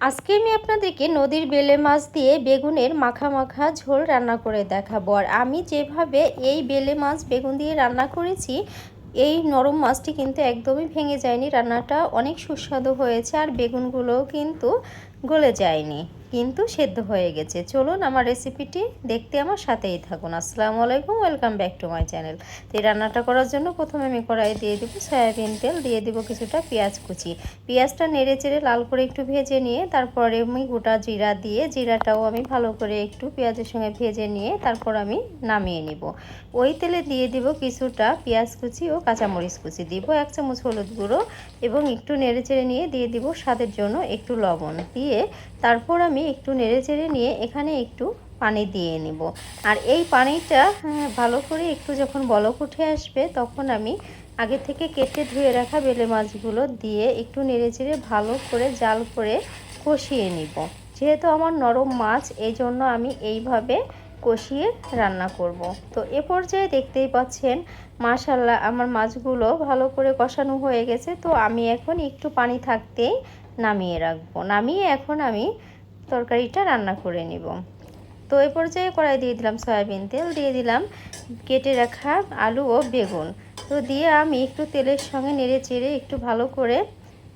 আজকে আমি আপনাদেরকে নদীর বেলে মাছ দিয়ে বেগুনের মাখা মাখা ঝোল রান্না করে দেখাবো। আর আমি যেভাবে এই বেলে মাছ বেগুন দিয়ে রান্না করেছি, এই নরম মাছটি কিন্তু একদমই ভেঙে যায়নি। রান্নাটা অনেক সুস্বাদু হয়েছে আর বেগুনগুলোও কিন্তু গলে যায়নি। কিন্তু সেদ্ধ হয়ে গেছে। চলুন আমার রেসিপিটি দেখতে আমার সাথেই থাকুন। আসসালামু আলাইকুম, welcome back to my channel. তো এই রান্নাটা করার জন্য প্রথমে আমি কড়াই দিয়ে দেবো সয়াবিন তেল, দিয়ে দেবো কিছুটা পেঁয়াজ কুচি। পেঁয়াজটা নেড়ে চেড়ে লাল করে একটু ভেজে নিয়ে তারপরে আমি গোটা জিরা দিয়ে, জিরাটাও আমি ভালো করে একটু পেঁয়াজের সঙ্গে ভেজে নিয়ে তারপর আমি নামিয়ে নিব। ওই তেলে দিয়ে দিব কিছুটা পেঁয়াজ কুচি ও কাঁচামরিচ কুচি। দিব এক চামচ হলুদ গুঁড়ো এবং একটু নেড়ে চেড়ে নিয়ে দিয়ে দিব স্বাদের জন্য একটু লবণ। দিয়ে তারপর আমি একটু নেড়ে চেড়ে নিয়ে এখানে একটু পানি দিয়ে নিব। আর এই পানিটা হ্যাঁ, ভালো করে একটু যখন বলক উঠে আসবে তখন আমি আগে থেকে কেটে ধুয়ে রাখা বেলে মাছগুলো দিয়ে একটু নেড়ে চেড়ে ভালো করে জাল করে কষিয়ে নিব। যেহেতু আমার নরম মাছ এই জন্য আমি এইভাবে কষিয়ে রান্না করব। তো এ পর্যায়ে দেখতেই পাচ্ছেন মাশাল্লাহ আমার মাছগুলো ভালো করে কষানো হয়ে গেছে। তো আমি এখন একটু পানি থাকতেই নামিয়ে রাখব। নামিয়ে এখন আমি তরকারিটা রান্না করে নিব। তো এই পর্যায়ে কড়াই দিয়ে দিলাম সয়াবিন তেল, দিয়ে দিলাম কেটে রাখা আলু ও বেগুন। তো দিয়ে আমি একটু তেলের সঙ্গে নেড়ে চেড়ে একটু ভালো করে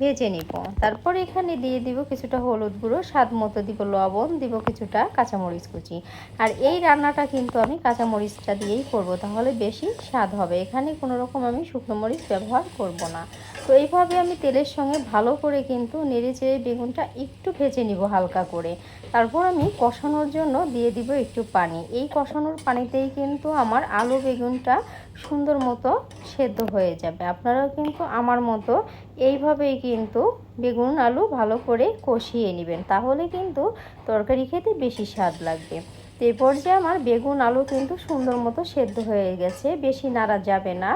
ভেজে নিব। তারপর এখানে দিয়ে দিব কিছুটা হলুদ গুঁড়ো, স্বাদ মতো দিব লবণ, দিব কিছুটা কাঁচামরিচ কুচি। আর এই রান্নাটা কিন্তু আমি কাঁচামরিচটা দিয়েই করব, তাহলে বেশি স্বাদ হবে। এখানে কোনো রকম আমি শুকনো মরিচ ব্যবহার করব না। তো এইভাবে আমি তেলের সঙ্গে ভালো করে কিন্তু নেড়ে চেড়ে বেগুনটা একটু ভেজে নিব হালকা করে। তারপর আমি কষানোর জন্য দিয়ে দিব একটু পানি। এই কষানোর পানিতেই কিন্তু আমার আলু বেগুনটা সুন্দর মতো সেদ্ধ হয়ে যাবে। আপনারাও কিন্তু আমার মতো এইভাবেই কিন্তু বেগুন আলু ভালো করে কষিয়ে নেবেন। তাহলে কিন্তু তরকারি খেতে বেশি স্বাদ লাগবে। তো এই পর্যায়ে আমার বেগুন আলু কিন্তু সুন্দর মতো সেদ্ধ হয়ে গেছে। বেশি নাড়া যাবে না।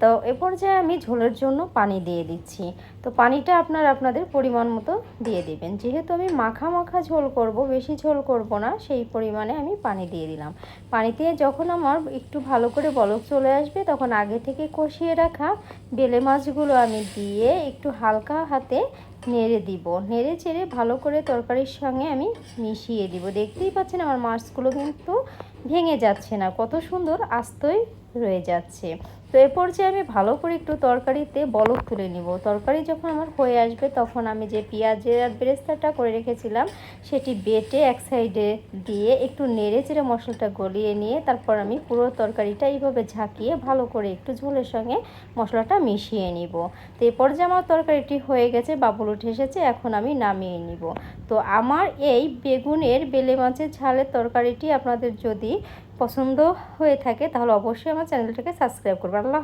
তো এ পর্যায়ে আমি ঝোলের জন্য পানি দিয়ে দিচ্ছি। তো পানিটা আপনার আপনাদের পরিমাণ মতো দিয়ে দিবেন। যেহেতু আমি মাখা মাখা ঝোল করব, বেশি ঝোল করব না, সেই পরিমাণে আমি পানি দিয়ে দিলাম। পানিতে যখন আমার একটু ভালো করে বলক চলে আসবে, তখন আগে থেকে কষিয়ে রাখা বেলে মাছগুলো আমি দিয়ে একটু হালকা হাতে নেড়ে দিব। নেড়ে চেড়ে ভালো করে তরকারির সঙ্গে আমি মিশিয়ে দিব। দেখতেই পাচ্ছেন আমার মাছগুলো কিন্তু ভেঙে যাচ্ছে না। কত সুন্দর আস্তই রয়ে যাচ্ছে। তো এ পর্যায়ে আমি ভালো করে একটু তরকারিতে বলক তুলে নিব। তরকারি যখন আমার হয়ে আসবে তখন আমি যে পেঁয়াজের বেরেস্তাটা করে রেখেছিলাম, সেটি বেটে এক সাইডে দিয়ে একটু নেড়ে চেড়ে মশলাটা গলিয়ে নিয়ে তারপর আমি পুরো তরকারিটা এইভাবে ঝাঁকিয়ে ভালো করে একটু ঝোলের সঙ্গে মশলাটা মিশিয়ে নিব। তো এ পর্যায়ে আমার তরকারিটি হয়ে গেছে, বাবুল উঠে এসেছে, এখন আমি নামিয়ে নিব। তো আমার এই বেগুনের, বেলে মাছের ঝালের তরকারিটি আপনাদের যদি পছন্দ হয়ে থাকে তাহলে অবশ্যই আমার চ্যানেলটাকে সাবস্ক্রাইব করবেন। আল্লাহ